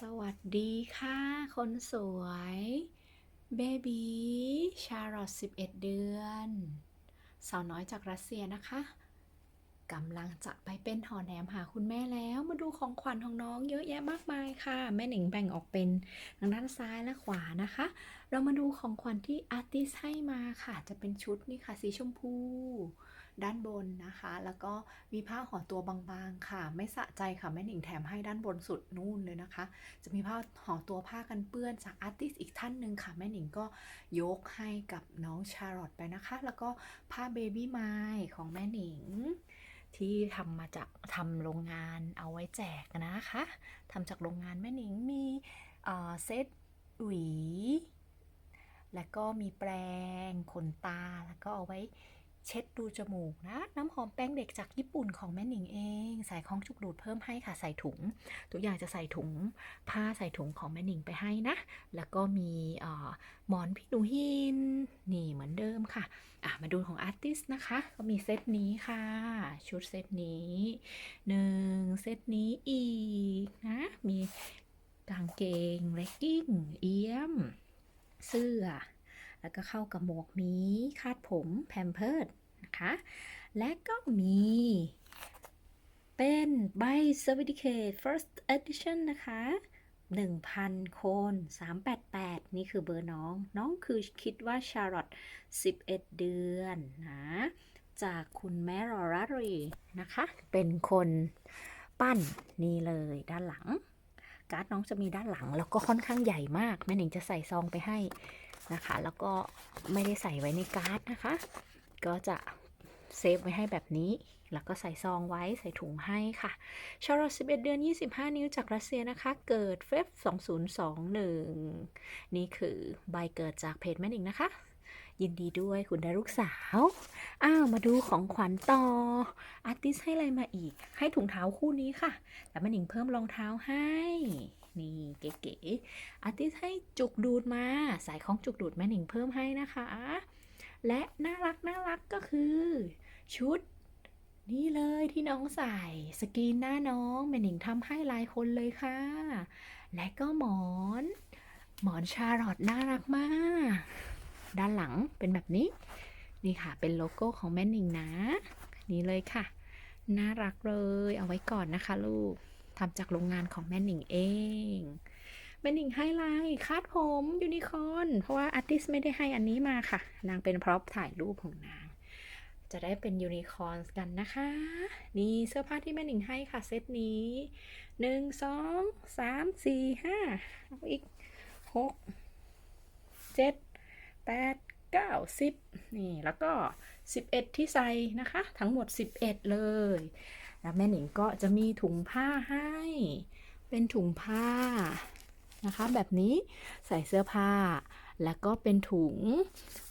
สวัสดีค่ะ คนสวยเบบีชาร์ลอต11 เดือนสาวน้อยจากรัสเซียนะคะกำลังจะไปเป็นหอแหนมหาคุณแม่แล้วมาดูของขวัญของน้องเยอะแยะมากมายค่ะ แม่หนิงแบ่งออกเป็นทางด้านซ้ายและขวานะคะ เรามาดูของขวัญที่อาร์ติสให้มาค่ะ จะเป็นชุดนี่ค่ะสีชมพู ด้านบนนะคะ แล้วก็มีผ้าห่อตัวบางๆค่ะ ไม่สะใจค่ะแม่หนิงแถมให้ด้านบนสุดนู่นเลยนะคะ จะมีผ้าห่อตัวผ้ากันเปื้อนจากอาร์ติสอีกท่านหนึ่งค่ะแม่หนิงก็ยกให้กับน้องชาร์ลอตไปนะคะ แล้วก็ผ้าเบบี้ไม้ของแม่หนิงที่ทำมาจากทำโรงงานเอาไว้แจกนะคะทำจากโรงงานแม่หนิงมีเอ่อเซตหวี แล้วก็มีแปรงขนตา แล้วก็เอาไว้ เช็ดดูจมูกนะ น้ำหอมแป้งเด็กจากญี่ปุ่นของแม่หนิงเอง ใส่ของจุกดูดเพิ่มให้ค่ะใส่ถุงตัวอย่างจะใส่ถุงผ้าใส่ถุงของแม่หนิงไปให้นะ แล้วก็มีอ่อหมอนพี่หนูหิน นี่เหมือนเดิมค่ะะมาดูของอาร์ติสนะคะ ก็มีเซตนี้ค่ะ ชุดเซตนี้หนึ่งเซตนี้อีกนะ มีกางเกงเลกกิ้งเอี้ยม เสื้อ แล้วก็เข้ากับหมวกมีคาดผมแพมเพิร์ดนะคะ และก็มี เป็นใบ Certificate First Edition นะคะ 1,000คน 388 นี่คือเบอร์น้อง น้องคือคิดว่าชาร์ลอต11 เดือนนะ จากคุณแม่รอรารีนะคะ เป็นคนปั้นนี่เลยด้านหลัง การ์ดน้องจะมีด้านหลัง แล้วก็ค่อนข้างใหญ่มาก แม่หนิงจะใส่ซองไปให้ นะคะ แล้วก็ไม่ได้ใส่ไว้ในการ์ดนะคะ ก็จะเซฟไว้ให้แบบนี้ แล้วก็ใส่ซองไว้ใส่ถุงให้ค่ะชาร์ลอต11 เดือน 25 นิ้วจากรัสเซียนะคะ เกิดเฟบ2021 นี่คือใบเกิดจากเพจแม่นิงนะคะ ยินดีด้วยคุณได้ลูกสาว อ้าว มาดูของขวัญต่อ อาร์ติสให้อะไรมาอีก ให้ถุงเท้าคู่นี้ค่ะ แต่แม่นิงเพิ่มรองเท้าให้ นี่เก๋ๆอาร์ติสให้จุกดูดมา สายของจุกดูดแม่หนิงเพิ่มให้นะคะ และน่ารักน่ารักก็คือ ชุด นี่เลยที่น้องใส่สกรีนหน้าน้องแม่หนิงทำให้หลายคนเลยค่ะ และก็หมอน หมอนชาร์ลอตน่ารักมาก ด้านหลังเป็นแบบนี้ นี่ค่ะเป็นโลโก้ของแม่หนิงนะ นี่เลยค่ะ น่ารักเลยเอาไว้ก่อนนะคะลูก ทำจากโรงงานของแม่หนิงเองแม่หนิงให้ลายคาดผมยูนิคอนเพราะว่าอาร์ติสไม่ได้ให้อันนี้มาค่ะ นางเป็นพร็อพถ่ายรูปของนาง จะได้เป็นยูนิคอนกันนะคะ นี่เสื้อผ้าที่แม่หนิงให้ค่ะเซตนี้หนึ่งสองสามสี่ห้าเอาอีกหกเจ็ดแปดเก้าสิบนี่แล้วก็สิบเอ็ดที่ใส่นะคะ ทั้งหมดสิบเอ็ดเลย แล้วแม่หนิงก็จะมีถุงผ้าให้ เป็นถุงผ้านะคะ แบบนี้ใส่เสื้อผ้า แล้วก็เป็นถุง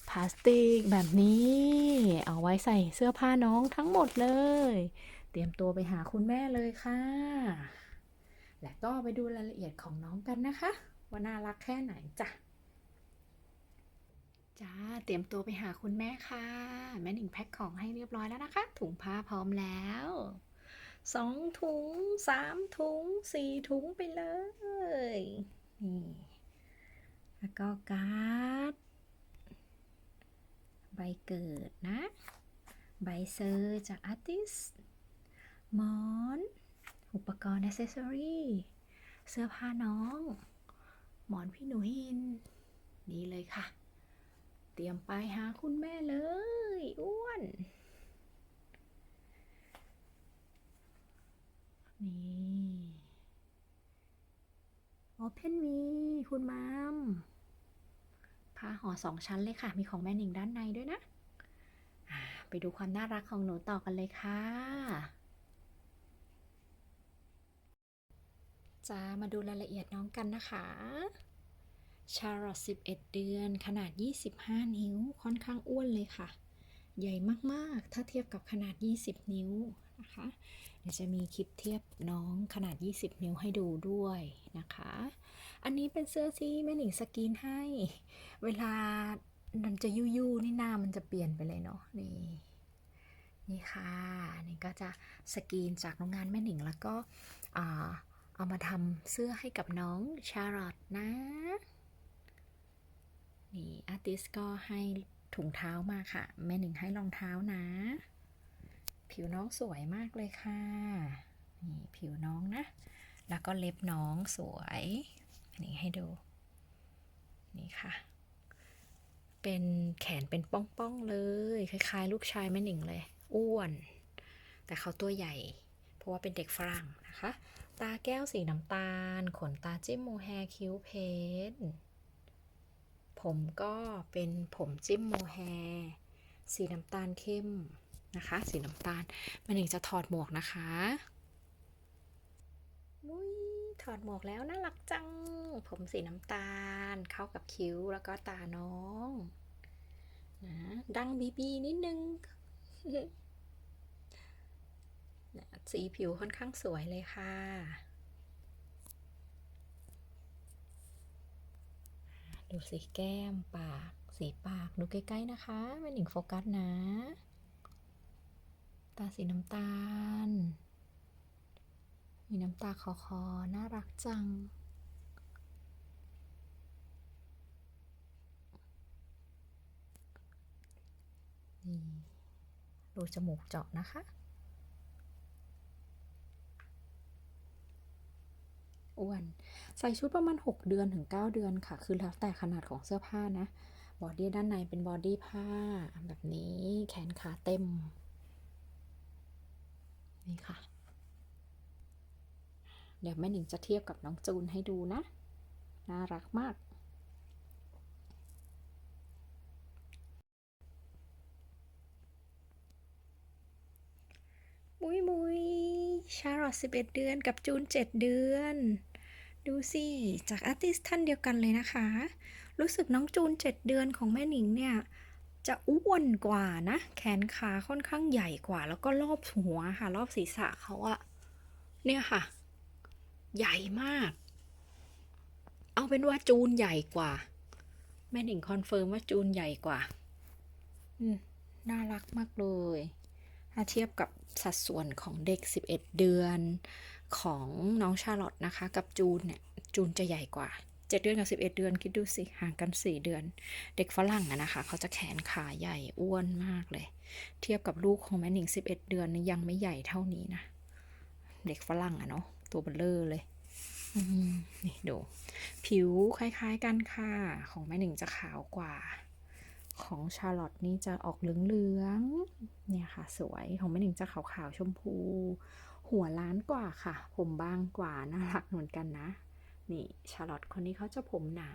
พลาสติกแบบนี้ เอาไว้ใส่เสื้อผ้าน้องทั้งหมดเลย เตรียมตัวไปหาคุณแม่เลยค่ะ และก็ไปดูรายละเอียดของน้องกันนะคะ ว่าน่ารักแค่ไหนจ้ะจ้าเตรียมตัวไปหาคุณแม่ค่ะ แม่หนิงแพ็คของให้เรียบร้อยแล้วนะคะ ถุงผ้าพร้อมแล้ว สองถุงสามถุงสี่ถุงไปเลย นี่ แล้วก็การ์ด ใบเกิดนะ ใบเซอร์จากอาร์ติสหมอน อุปกรณ์อ c เซสซอรี่เสื้อผ้าน้อง หมอนพี่หนูหิน นี่เลยค่ะ เตรียมไปหาคุณแม่เลย อ้วน นี่ Open Me คุณมัมผ้าห่อสองชั้นเลยค่ะ มีของแม่หนิงด้านในด้วยนะ ไปดูความน่ารักของหนูต่อกันเลยค่ะจะมาดูรายละเอียดน้องกันนะคะ ชาร์ลอต11 เดือน ขนาด 25 นิ้ว ค่อนข้างอ้วนเลยค่ะ ใหญ่มาก ๆ ถ้าเทียบกับขนาด 20 นิ้วนะคะ เดี๋ยวจะมีคลิปเทียบน้องขนาด 20 นิ้วให้ดูด้วยนะคะ อันนี้เป็นเสื้อที่แม่หนิงสกรีนให้ เวลามันจะยุยๆนี่หน้ามันจะเปลี่ยนไปเลยเนาะนี่นี่ค่ะนี่ก็จะสกรีนจากโรงงานแม่หนิงแล้วก็เอามาทำเสื้อให้กับน้องชาร์ลอตนะนี่อาร์ติสก็ให้ถุงเท้ามาค่ะ แม่หนึ่งให้รองเท้านะ ผิวน้องสวยมากเลยค่ะ นี่ผิวน้องนะ แล้วก็เล็บน้องสวยนี่ให้ดู นี่ค่ะ เป็นแขนเป็นป้องๆเลย คล้ายๆ ลูกชายแม่หนิงเลย อ้วน แต่เขาตัวใหญ่ เพราะว่าเป็นเด็กฝรั่งนะคะ ตาแก้วสีน้ำตาล ขนตาจิ้มโมแฮคิ้วเพชรผมก็เป็นผมจิ้มโมแฮสีน้ำตาลเข้ม นะคะ สีน้ำตาลแม่หนิงจะถอดหมวกนะคะมุ้ยถอดหมวกแล้วน่ารักจัง ผมสีน้ำตาล เข้ากับคิ้วแล้วก็ตาน้องนะดังบีบีนิดนึงสีผิวค่อนข้างสวยเลยค่ะดูสีแก้มปาก สีปาก ดูใกล้ ๆ นะคะแม่หนิงโฟกัสนะ ตาสีน้ำตาล มีน้ำตาคอคอน่ารักจัง นี่รูจมูกเจาะนะคะ อ้วน ใส่ชุดประมาณ 6 เดือนถึง 9 เดือนค่ะ คือแล้วแต่ขนาดของเสื้อผ้านะ บอดี้ด้านในเป็นบอดี้ผ้าแบบนี้ แขนขาเต็ม นี่ค่ะ เดี๋ยวแม่หนิงจะเทียบกับน้องจูนให้ดูนะ น่ารักมาก มุยมุยชาร์ลอต11เดือนกับจูน7เดือน ดูสิ จากอาร์ติสท่านเดียวกันเลยนะคะ รู้สึกน้องจูน7เดือนของแม่หนิงเนี่ย จะอ้วนกว่านะ แขนขาค่อนข้างใหญ่กว่า แล้วก็รอบหัวค่ะ รอบศีรษะเขาอะเนี่ยค่ะ ใหญ่มาก เอาเป็นว่าจูนใหญ่กว่า แม่หนิงคอนเฟิร์มว่าจูนใหญ่กว่า อืม น่ารักมากเลยถ้าเทียบกับสัดส่วนของเด็ก 11 เดือนของน้องชาร์ลอตนะคะ กับจูนเนี่ย จูนจะใหญ่กว่า 7 เดือนกับ 11 เดือนคิดดูสิห่างกัน 4 เดือน เด็กฝรั่งอะนะคะ เขาจะแขนขาใหญ่อ้วนมากเลย เทียบกับลูกของแม่หนิง 11 เดือนนี่ยังไม่ใหญ่เท่านี้นะ เด็กฝรั่งอะเนาะตัวเบลเลอร์เลยนี่ดู ผิวคล้ายๆกันค่ะ ของแม่หนิงจะขาวกว่า ของชาร์ลอตนี่จะออกเหลืองๆเนี่ยค่ะ สวยของแม่หนิงจะขาวๆชมพู หัวล้านกว่าค่ะ ผมบางกว่าน่ารักเหมือนกันนะ นี่ชาร์ลอตคนนี้เขาจะผมหนา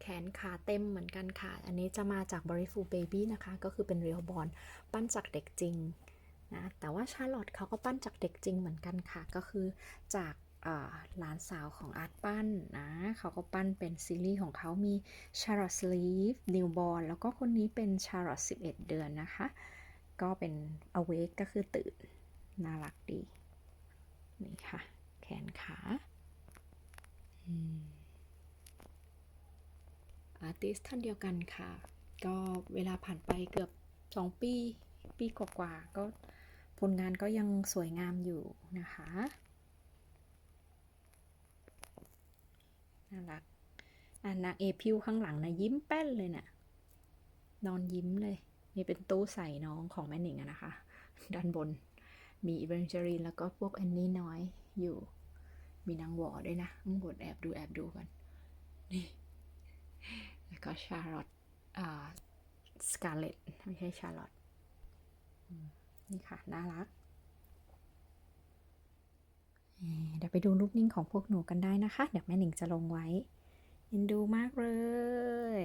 แขนขาเต็มเหมือนกันค่ะ อันนี้จะมาจาก b o r y f u l Baby นะคะ ก็คือเป็นเรียลบอลปั้นจากเด็กจริงนะแต่ว่าชาร์ลอตเขาก็ปั้นจากเด็กจริงเหมือนกันค่ะ ก็คือจากหลานสาวของอาร์ตปั้นนะเขาก็ปั้นเป็นซีรีส์ของเขามี Charlotte Sleeve Newborn แล้วก็คนนี้เป็น Charlotte 11 เดือนนะคะ ก็เป็น Awake ก็คือตื่น น่ารักดี นี่ค่ะ ขนขาอาร์ติสท่านเดียวกันค่ะ ก็เวลาผ่านไปเกือบ 2 ปี ปีกว่าๆก็ผลงานก็ยังสวยงามอยู่นะคะ น่ารักอันนางเอพิวข้างหลังนะยิ้มแป้นเลยนะ่ะ นอนยิ้มเลยนี่เป็นตู้ใส่น้องของแม่หนิงอะนะคะ ด้านบนมีอีเวนเจอรีนแล้วก็พวกแอนนี่น้อยอยู่ มีนางวอด้วยนะข้างบนแอบดูแอบดูกันนี่ แล้วก็ชาร์ลอตอ่าสกาเลตไม่ใช่ชาร์ลอตนี่ค่ะ น่ารักเดี๋ยวไปดูรูปนิ่งของพวกหนูกันได้นะคะ เดี๋ยวแม่หนิงจะลงไว้เอ็นดูมากเลย